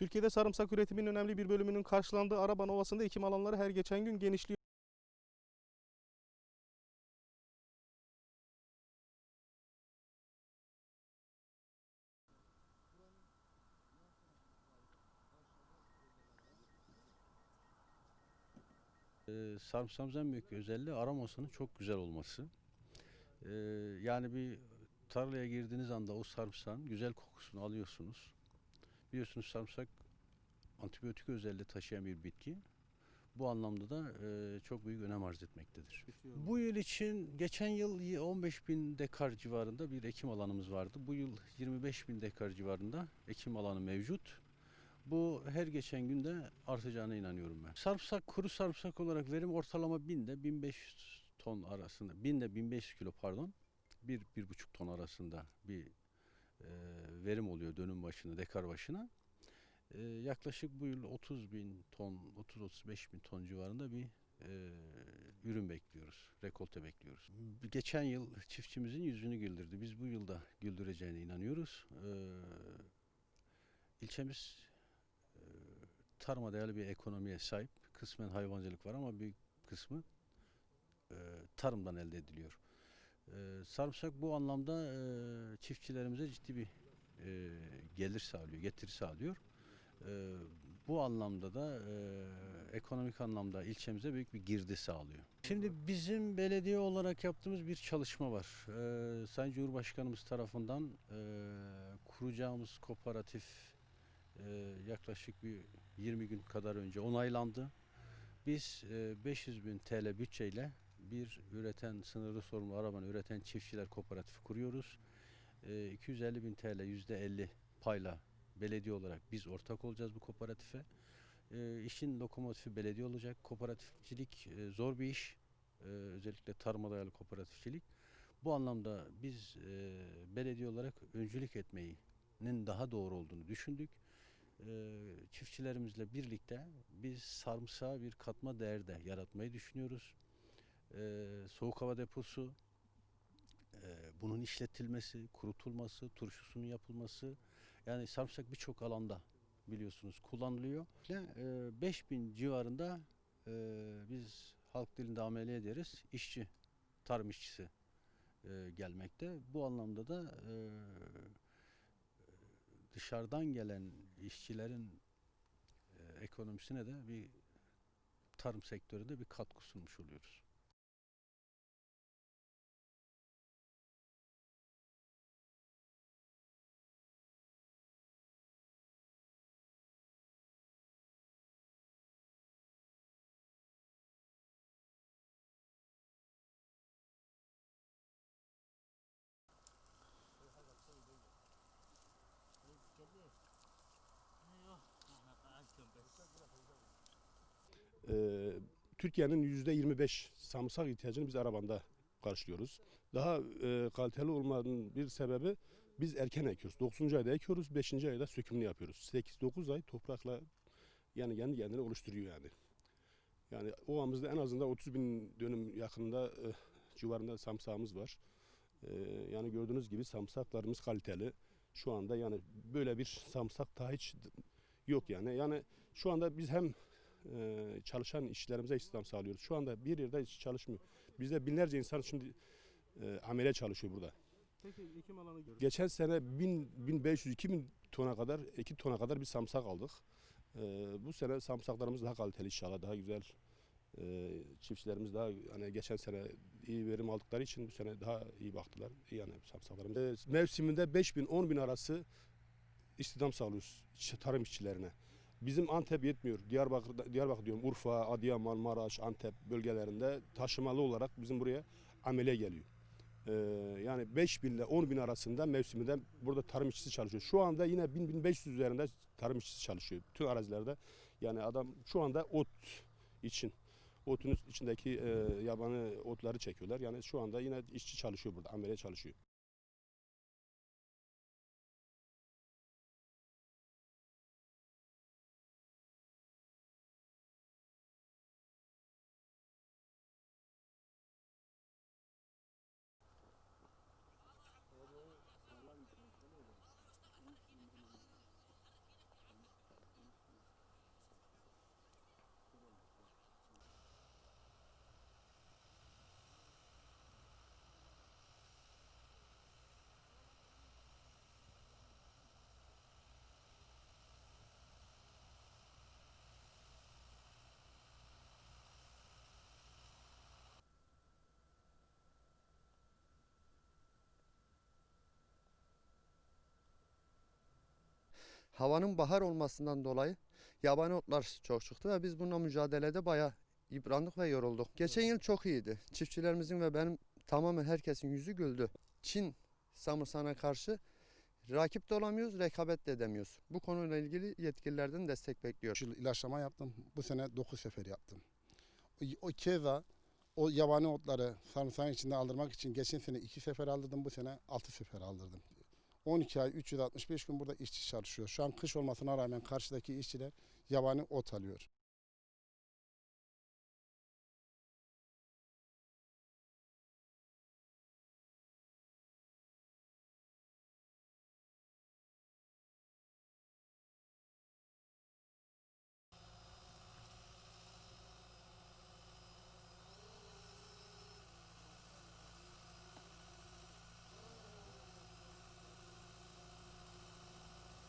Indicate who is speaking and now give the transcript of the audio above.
Speaker 1: Türkiye'de sarımsak üretiminin önemli bir bölümünün karşılandığı Araban Ovası'nda ekim alanları her geçen gün genişliyor.
Speaker 2: Ee, sarımsağımızın en büyük özelliği aromasının çok güzel olması. Ee, yani bir tarlaya girdiğiniz anda o sarımsağın güzel kokusunu alıyorsunuz. Biliyorsunuz sarımsak antibiyotik özelliği taşıyan bir bitki. Bu anlamda da e, çok büyük önem arz etmektedir. Bu yıl için geçen yıl 15 bin dekar civarında bir ekim alanımız vardı. Bu yıl 25 bin dekar civarında ekim alanı mevcut. Bu her geçen günde artacağına inanıyorum ben. Sarımsak, kuru sarımsak olarak verim ortalama 1000 ile 1500 ton arasında, 1000 ile 1500 kilo pardon, 1-1,5 ton arasında bir e, verim oluyor dönüm başına, dekar başına. E, yaklaşık bu yıl 30 bin ton, 30-35 bin ton civarında bir e, ürün bekliyoruz, rekolte bekliyoruz. Geçen yıl çiftçimizin yüzünü güldürdü. Biz bu yılda güldüreceğine inanıyoruz. E, ilçemiz tarıma dayalı bir ekonomiye sahip. Kısmen hayvancılık var ama büyük kısmı e, tarımdan elde ediliyor. E, sarımsak bu anlamda e, çiftçilerimize ciddi bir e, gelir sağlıyor, getiri sağlıyor. E, bu anlamda da e, ekonomik anlamda ilçemize büyük bir girdi sağlıyor. Şimdi bizim belediye olarak yaptığımız bir çalışma var. E, Sayın Cumhurbaşkanımız tarafından e, kuracağımız kooperatif e, yaklaşık bir 20 gün kadar önce onaylandı. Biz e, 500 bin TL bütçeyle bir üreten, sınırlı sorumlu arabanı üreten çiftçiler kooperatifi kuruyoruz. E, 250 bin TL %50 payla belediye olarak biz ortak olacağız bu kooperatife. E, işin lokomotifi belediye olacak. Kooperatifçilik e, zor bir iş. E, özellikle tarıma dayalı kooperatifçilik. Bu anlamda biz e, belediye olarak öncülük etmeyin daha doğru olduğunu düşündük e, çiftçilerimizle birlikte biz sarımsağa bir katma değer de yaratmayı düşünüyoruz. E, soğuk hava deposu, e, bunun işletilmesi, kurutulması, turşusunun yapılması, yani sarımsak birçok alanda biliyorsunuz kullanılıyor. E, 5000 civarında e, biz halk dilinde amele ederiz, işçi, tarım işçisi e, gelmekte. Bu anlamda da e, dışarıdan gelen işçilerin e, ekonomisine de bir tarım sektöründe bir katkı sunmuş oluyoruz.
Speaker 3: Ee, Türkiye'nin yüzde 25 sarımsak ihtiyacını biz arabanda karşılıyoruz. Daha e, kaliteli olmanın bir sebebi biz erken ekiyoruz. 9. ayda ekiyoruz, 5. ayda sökümünü yapıyoruz. 8-9 ay toprakla yani kendi kendine oluşturuyor yani. Yani ovamızda en azından 30 bin dönüm yakında e, civarında samsağımız var. E, yani gördüğünüz gibi samsaklarımız kaliteli. Şu anda yani böyle bir samsak daha hiç yok yani. Yani şu anda biz hem e, çalışan işçilerimize istihdam sağlıyoruz. Şu anda bir yerde hiç çalışmıyor. Bizde binlerce insan şimdi e, amele çalışıyor burada.
Speaker 1: Peki ekim alanı gördük.
Speaker 3: Geçen sene 1000, 1500, 2000 tona kadar, 2 tona kadar bir samsak aldık. E, bu sene samsaklarımız daha kaliteli inşallah, daha güzel. E, çiftçilerimiz daha hani geçen sene iyi verim aldıkları için bu sene daha iyi baktılar. Yani samsaklarımız. E, mevsiminde 5000 10 bin arası istihdam sağlıyoruz işçi- tarım işçilerine. Bizim Antep yetmiyor. Diyarbakır, Diyarbakır diyorum Urfa, Adıyaman, Maraş, Antep bölgelerinde taşımalı olarak bizim buraya amele geliyor. Ee, yani 5 bin ile 10 bin arasında mevsiminde burada tarım işçisi çalışıyor. Şu anda yine 1000-1500 üzerinde tarım işçisi çalışıyor. Bütün arazilerde. Yani adam şu anda ot için otun içindeki e, yabani otları çekiyorlar. Yani şu anda yine işçi çalışıyor burada, amele çalışıyor.
Speaker 4: Havanın bahar olmasından dolayı yabani otlar çok çıktı ve biz bununla mücadelede bayağı yıprandık ve yorulduk. Geçen yıl çok iyiydi. Çiftçilerimizin ve benim tamamen herkesin yüzü güldü. Çin samırsağına karşı rakip de olamıyoruz, rekabet de edemiyoruz. Bu konuyla ilgili yetkililerden destek bekliyoruz.
Speaker 5: Yıl ilaçlama yaptım. Bu sene 9 sefer yaptım. O keza o yabani otları sarımsağın içinde aldırmak için geçen sene 2 sefer aldırdım. Bu sene 6 sefer aldırdım. 12 ay 365 gün burada işçi çalışıyor. Şu an kış olmasına rağmen karşıdaki işçiler yabani ot alıyor.